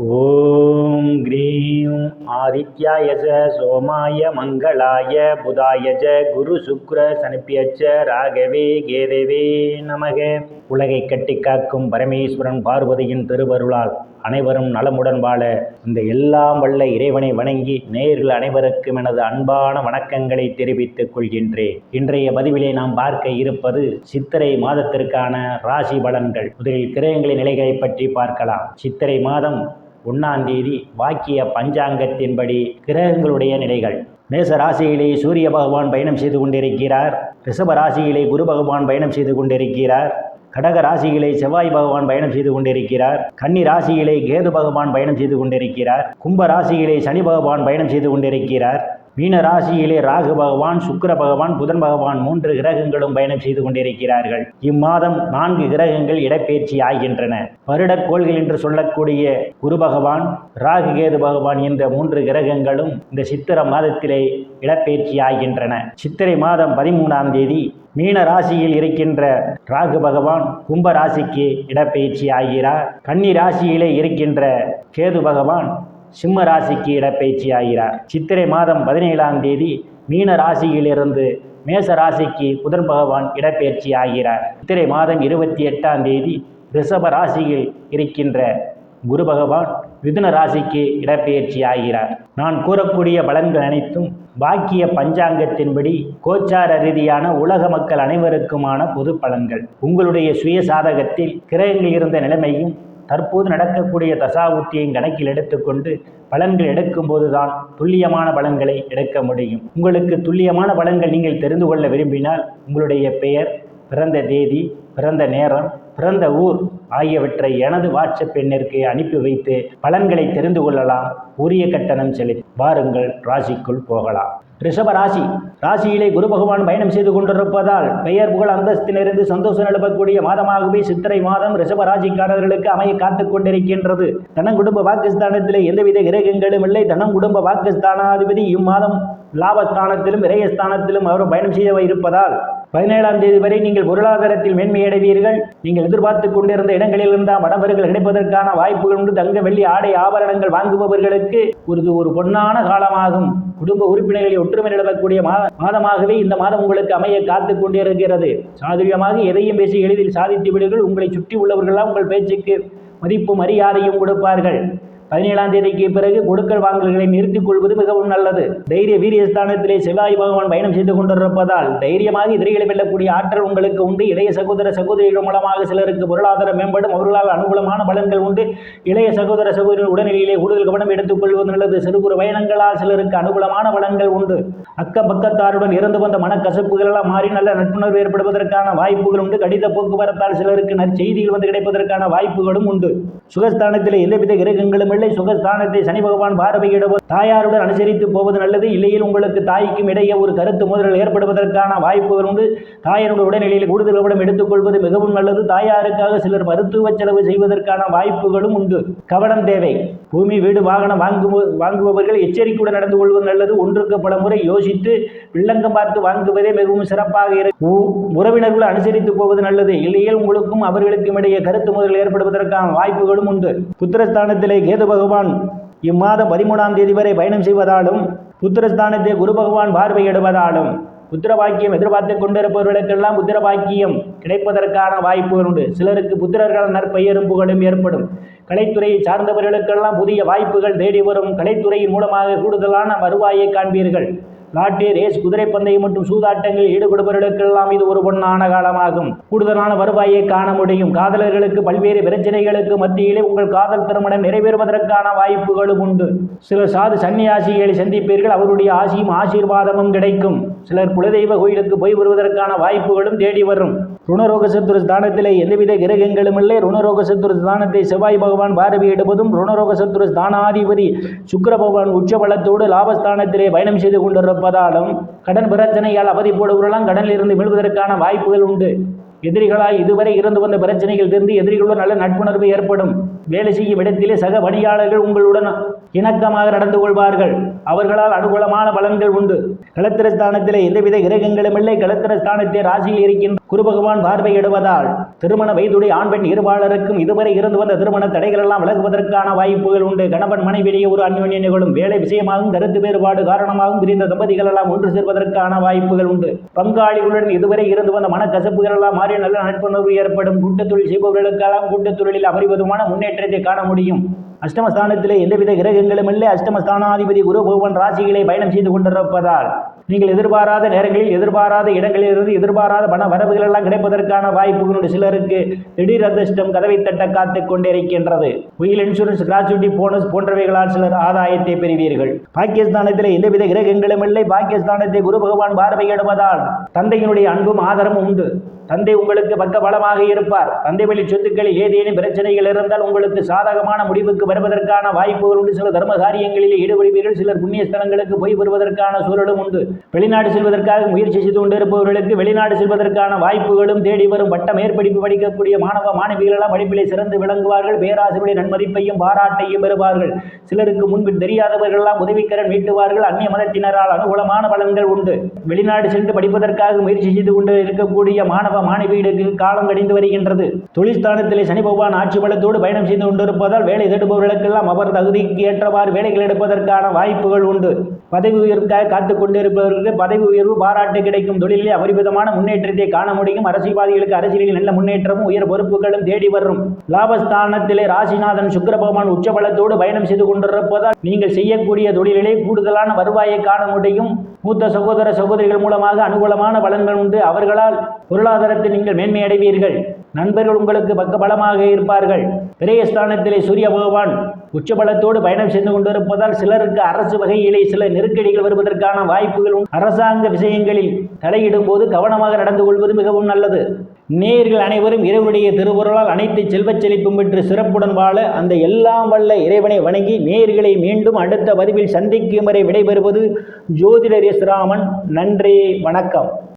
ஓம் cream ஆதித்யாய ச சோமாய மங்களாய புதாய ச குரு சுக்ர சனுப்பியச்ச ராகவே கேதவே நமக. உலகை கட்டி காக்கும் பரமேஸ்வரன் பார்வதியின் திருவருளால் அனைவரும் நலமுடன் வாழ இந்த எல்லாம் வல்ல இறைவனை வணங்கி நேரில் அனைவருக்கும் எனது அன்பான வணக்கங்களை தெரிவித்துக் கொள்கின்றேன். இன்றைய பதிவிலே நாம் பார்க்க இருப்பது சித்திரை மாதத்திற்கான ராசி பலன்கள். முதலில் கிரகங்களின் நிலைகளை பற்றி பார்க்கலாம். சித்திரை மாதம் ஒன்றாந்தேதி வாக்கிய பஞ்சாங்கத்தின்படி கிரகங்களுடைய நிலைகள். மேச ராசியிலே சூரிய பகவான் பயணம் செய்து கொண்டிருக்கிறார். ரிஷப ராசியிலே குரு பகவான் பயணம் செய்து கொண்டிருக்கிறார். கடக ராசியிலே செவ்வாய் பகவான் பயணம் செய்து கொண்டிருக்கிறார். கன்னி ராசியிலே கேது பகவான் பயணம் செய்து கொண்டிருக்கிறார். கும்ப ராசியிலே சனி பகவான் பயணம் செய்து கொண்டிருக்கிறார். மீன ராசியிலே ராகு பகவான் சுக்கிர பகவான் புதன் பகவான் மூன்று கிரகங்களும் பயணம் செய்து கொண்டிருக்கிறார்கள். இம்மாதம் நான்கு கிரகங்கள் இடப்பெயர்ச்சி ஆகின்றன. வருடக்கோள்கள் என்று சொல்லக்கூடிய குரு பகவான் ராகு கேது பகவான் என்ற மூன்று கிரகங்களும் இந்த சித்திர மாதத்திலே இடப்பெயர்ச்சி ஆகின்றன. சித்திரை மாதம் பதிமூணாம் தேதி மீன ராசியில் இருக்கின்ற ராகு பகவான் கும்ப ராசிக்கு இடப்பெயர்ச்சி ஆகிறார். கன்னி ராசியிலே இருக்கின்ற கேது பகவான் சிம்ம ராசிக்கு இடப்பெயர்ச்சி ஆகிறார் சித்திரை மாதம் பதினேழாம் தேதி மீன ராசியிலிருந்து மேச ராசிக்கு புதன் பகவான் இடப்பெயர்ச்சி ஆகிறார் சித்திரை மாதம் இருபத்தி எட்டாம் தேதி ரிஷப ராசியில் இருக்கின்ற குரு பகவான் மிதுன ராசிக்கு இடப்பெயர்ச்சி ஆகிறார் நான் கூறக்கூடிய பலன்கள் அனைத்தும் பாக்கிய பஞ்சாங்கத்தின்படி கோச்சார ரீதியான உலக மக்கள் அனைவருக்குமான பொது பலன்கள். உங்களுடைய சுய சாதகத்தில் கிரகங்கள் இருந்த நிலைமையும் தற்போது நடக்கக்கூடிய தசாவுத்தியையும் கணக்கில் எடுத்துக்கொண்டு பலன்கள் எடுக்கும்போது தான் துல்லியமான பலன்களை எடுக்க முடியும். உங்களுக்கு துல்லியமான பலன்கள் நீங்கள் தெரிந்து கொள்ள விரும்பினால் உங்களுடைய பெயர் பிறந்த தேதி பிறந்த நேரம் பிறந்த ஊர் ஆகியவற்றை எனது வாட்ஸ்அப் எண்ணிற்கு அனுப்பி வைத்து பலன்களை தெரிந்து கொள்ளலாம். உரிய கட்டணம் செலுத்தி வாருங்கள் ராசிக்குள் போகலாம். ரிஷப ராசி ராசியிலே குரு பகவான் பயணம் செய்து கொண்டிருப்பதால் பெயர் புகழ் அந்தஸ்திலிருந்து சந்தோஷம் எழுப்பக்கூடிய மாதமாகவே சித்திரை மாதம் ரிஷப ராசிக்காரர்களுக்கு அமைய காத்துக் கொண்டிருக்கின்றது. தனம் குடும்ப வாக்குஸ்தானத்திலே எந்தவித கிரகங்களும் இல்லை. தனம் குடும்ப வாக்குஸ்தானாதிபதி இம்மாதம் லாபஸ்தானத்திலும் விரயஸ்தானத்திலும் அவர் பயணம் செய்ய இருப்பதால் பதினேழாம் தேதி வரை நீங்கள் பொருளாதாரத்தில் மேன்மையடைவீர்கள். நீங்கள் எதிர்பார்த்து கொண்டிருந்த இடங்களில் இருந்தால் கிடைப்பதற்கான வாய்ப்புகள் உண்டு. தங்க வெள்ளி ஆடை ஆபரணங்கள் வாங்குபவர்களுக்கு ஒரு ஒரு பொன்னான காலமாகும். குடும்ப உறுப்பினர்களை ஒற்றுமை நிலவக்கூடிய மாதமாகவே இந்த மாதம் உங்களுக்கு அமைய காத்து கொண்டிருக்கிறது. சாதுரியமாக எதையும் பேசி எளிதில் சாதித்து விடுங்கள். உங்களை சுற்றி உள்ளவர்களாம் உங்கள் பேச்சுக்கு மதிப்பு மரியாதையும் கொடுப்பார்கள். பதினேழாம் தேதிக்கு பிறகு கொடுக்கல் வாங்கல்களை நிறுத்திக் கொள்வது மிகவும் நல்லது. தைரிய வீரியஸ்தானத்திலே செவ்வாய் பகவான் பயணம் செய்து கொண்டிருப்பதால் தைரியமாக எதிரிகளை வெல்லக்கூடிய ஆற்றல் உங்களுக்கு உண்டு. இளைய சகோதர சகோதரிகள் மூலமாக சிலருக்கு பொருளாதாரம் மேம்படும் அவர்களால் அனுகூலமான பலன்கள் உண்டு. இளைய சகோதர சகோதரிகள் உடல்நிலையிலே கூடுதல் கவனம் எடுத்துக் கொள்வது நல்லது. சிறு குறு பயணங்களால் சிலருக்கு அனுகூலமான பலன்கள் உண்டு. அக்கப்பக்கத்தாருடன் பக்கத்தாருடன் இருந்து வந்த மனக்கசப்புகள் எல்லாம் மாறி நல்ல நட்புணர்வு ஏற்படுவதற்கான வாய்ப்புகள் உண்டு. கடித போக்குவரத்தால் சிலருக்கு நற்செய்திகள் வந்து கிடைப்பதற்கான வாய்ப்புகளும் உண்டு. சுகஸ்தானத்தில் எந்தவித கிரகங்களும் இல்லை சுகஸ்தானத்தை சனி பகவான் பார்வையிடவோ தாயாருடன் அனுசரித்து போவது நல்லது. இல்லையில் உங்களுக்கு தாய்க்கும் இடையே ஒரு கருத்து மோதல் ஏற்படுவதற்கான வாய்ப்புகள் உண்டு. தாயாருடைய உடல்நிலையில் கூடுதல் கவனம் எடுத்துக்கொள்வது மிகவும் நல்லது. தாயாருக்காக சிலர் மருத்துவ செலவு செய்வதற்கான வாய்ப்புகளும் உண்டு. கவனம் தேவை. பூமி வீடு வாகனம் வாங்கும் வாங்குபவர்கள் எச்சரிக்கையுடன் நடந்து கொள்வது நல்லது. ஒன்றுக்கு பல முறை யோசித்து வில்லங்கம் பார்த்து வாங்குவதே மிகவும் சிறப்பாக இருக்கும் உறவினர்கள் அனுசரித்து போவது நல்லது. இல்லையில் உங்களுக்கும் அவர்களுக்கும் இடையே கருத்து முதல் ஏற்படுவதற்கான வாய்ப்புகளும் உண்டு. புத்திரஸ்தானத்திலே கேது பகவான் இம்மாதம் பதிமூணாம் தேதி வரை பயணம் செய்வதாலும் புத்திரஸ்தானத்தை குரு பகவான் பார்வையிடுவதாலும் புத்திர பாக்கியம் எதிர்பார்த்து கொண்டிருப்பவர்களுக்கெல்லாம் புத்திர பாக்கியம் கிடைப்பதற்கான வாய்ப்புகள் உண்டு. சிலருக்கு புத்திரர்கள் நற்பெயரும் புகழும் ஏற்படும். கலைத்துறையை சார்ந்தவர்களுக்கெல்லாம் புதிய வாய்ப்புகள் தேடி வரும் கலைத்துறையின் மூலமாக கூடுதலான வருவாயை காண்பீர்கள். லாட்டரி ரேஸ் குதிரை பந்தயம் மற்றும் சூதாட்டங்களில் ஈடுபடுபவர்களுக்கெல்லாம் இது ஒரு பொன்னான காலமாகும். கூடுதலான வருவாயை காண முடியும். காதலர்களுக்கு பல்வேறு பிரச்சனைகளுக்கு மத்தியிலே உங்கள் காதல் திருமணம் நிறைவேறுவதற்கான வாய்ப்புகளும் உண்டு. சிலர் சாது சன்னியாசிகளை சந்திப்பீர்கள் அவருடைய ஆசியும் ஆசீர்வாதமும் கிடைக்கும். சிலர் குலதெய்வ கோயிலுக்கு போய் வருவதற்கான வாய்ப்புகளும் தேடி வரும். ருணரோக சத்துரு ஸ்தானத்திலே எந்தவித கிரகங்களும் இல்லை. ருணரோக சத்துரு ஸ்தானத்தை செவ்வாய் பகவான் பார்வையிடுவதும் ருணரோக சத்துரு ஸ்தானாதிபதி சுக்கர பகவான் உச்சபலத்தோடு லாபஸ்தானத்திலே பயணம் செய்து கொண்டிருப்ப கொண்டிருப்பதாலும் கடன் பிரச்சனையால் அவதிப்படுவர்களாம் கடனில் இருந்து மீள்வதற்கான வாய்ப்புகள் உண்டு. எதிரிகளாய் இதுவரை இருந்து வந்த பிரச்சனைகள் இருந்து எதிரிகளுடன் நல்ல நட்புணர்வு ஏற்படும். வேலை செய்யும் இடத்திலே சக பணியாளர்கள் உங்களுடன் இணக்கமாக நடந்து கொள்வார்கள். அவர்களால் அனுகூலமான பலன்கள் உண்டு. களத்திரஸ்தானத்திலே எந்தவித கிரகங்களும் இல்லை. களத்திரஸ்தானத்தை ராசியில் இருக்கின்ற குரு பகவான் பார்வையிடுவதால் திருமண வயதுடைய ஆண் பெண் இருபாளருக்கும் இதுவரை இருந்து வந்த திருமண தடைகள் எல்லாம் விலகுவதற்கான வாய்ப்புகள் உண்டு. கணவன் மனைவியிடையே ஒரு அந்யோன்ய நிகழும். வேலை விஷயமாகவும் கருத்து வேறுபாடு காரணமாகவும் பிரிந்த தம்பதிகள் எல்லாம் ஒன்று சேர்வதற்கான வாய்ப்புகள் உண்டு. பங்காளிகளுடன் இதுவரை இருந்து வந்த மனக்கசப்புகள் எல்லாம் மாறி நல்ல நட்புணர்வு ஏற்படும். கூட்டத்தொழில் செய்பவர்களுக்கெல்லாம் கூட்டத்தொழிலில் அபரிவிதமான முன்னேற்றத்தை காண முடியும். அஷ்டமஸ்தானத்திலே எந்தவித கிரகங்களும் இல்லை. அஷ்டமஸ்தானாதிபதி குரு பகவான் ராசிகளை பயணம் செய்து கொண்டிருப்பதால் நீங்கள் எதிர்பாராத நேரங்களில் எதிர்பாராத இடங்களிலிருந்து எதிர்பாராத பண வரவுகள் எல்லாம் கிடைப்பதற்கான வாய்ப்புகளுடைய சிலருக்கு. திடீர் அதிர்ஷ்டம் கதவை தட்ட காத்துக் கொண்டிருக்கின்றது. உயில் இன்சூரன்ஸ் கிராச்சுவிட்டி போனஸ் போன்றவைகளால் சிலர் ஆதாயத்தை பெறுவீர்கள். பாகிஸ்தானத்தில் எந்தவித கிரகங்களும் இல்லை. பாகிஸ்தானத்தை குரு பகவான் பார்வையிடுவதால் தந்தையினுடைய அன்பும் ஆதரவும் உண்டு. தந்தை உங்களுக்கு பக்க பலமாக இருப்பார். தந்தை வழி சொத்துக்களில் ஏதேனும் பிரச்சனைகள் இருந்தால் உங்களுக்கு சாதகமான முடிவுக்கு வருவதற்கான வாய்ப்புகள் உண்டு. சில தர்ம காரியங்களில் ஈடுபடுவீர்கள். சிலர் புண்ணிய ஸ்தலங்களுக்கு போய் வருவதற்கான சூழலும் உண்டு. வெளிநாடு செல்வதற்காக முயற்சி செய்து கொண்டிருப்பவர்களுக்கு வெளிநாடு செல்வதற்கான வாய்ப்புகளும் தேடி வரும். பட்ட மேற்படிப்பு படிக்கக்கூடிய மாணவ மாணவிகளெல்லாம் படிப்பிலே சிறந்து விளங்குவார்கள். பேராசிரியருடைய நன்மதிப்பையும் பாராட்டையும் பெறுவார்கள். சிலருக்கு முன்பு தெரியாதவர்கள் எல்லாம் உதவிக்கரன் மீட்டுவார்கள். அந்நிய மதத்தினரால் அனுகூலமான பலன்கள் உண்டு. வெளிநாடு சென்று படிப்பதற்காக முயற்சி செய்து கொண்டு இருக்கக்கூடிய மாணவ மாணவிகளுக்கு காலம் கடிந்து வருகின்றது. தொழிற்ஸ்தானத்திலே சனி பகவான் ஆட்சி பலத்தோடு பயணம் செய்து கொண்டிருப்பதால் வேலை தேடுபவர்களுக்கெல்லாம் அவர் தகுதிக்கு ஏற்றவாறு வேலைகள் எடுப்பதற்கான வாய்ப்புகள் உண்டு. பதவி உயர்வுக்காக காத்துக் கொண்டிருப்பவர்களுக்கு பதவி உயர்வு பாராட்டு கிடைக்கும். தொழிலில் அபரிமிதமான முன்னேற்றத்தை காண முடியும். அரசியல்வாதிகளுக்கு அரசியலில் நல்ல முன்னேற்றமும் உயர் பொறுப்புகளும் தேடி வரும். லாபஸ்தானத்திலே ராசிநாதன் சுக்கர பகவான் உச்சபலத்தோடு பயணம் செய்து கொண்டிருப்பதால் நீங்கள் செய்யக்கூடிய தொழிலிலே கூடுதலான வருவாயை காண முடியும். மூத்த சகோதர சகோதரிகள் மூலமாக அனுகூலமான பலன்கள் உண்டு. அவர்களால் பொருளாதாரத்தில் நீங்கள் மேன்மை அடைவீர்கள் நண்பர்கள் உங்களுக்கு பக்க பலமாக இருப்பார்கள். திரையஸ்தானத்திலே சூரிய பகவான் உச்சபலத்தோடு பயணம் செய்து கொண்டிருப்பதால் சிலருக்கு அரசு வகையிலே சில நெருக்கடிகள் வருவதற்கான வாய்ப்புகள் அரசாங்க விஷயங்களில் தலையிடும் போது கவனமாக நடந்து கொள்வது மிகவும் நல்லது. நேர்கள் அனைவரும் இறைவனுடைய திருவுருளால் அனைத்து செல்வச் செழிப்பும் பெற்று சிறப்புடன் வாழ அந்த எல்லாம் வல்ல இறைவனை வணங்கி நேர்களை மீண்டும் அடுத்த பதிவில் சந்திக்கும் வரை விடைபெறுவது ஜோதிடர் எஸ் ராமன் நன்றி வணக்கம்.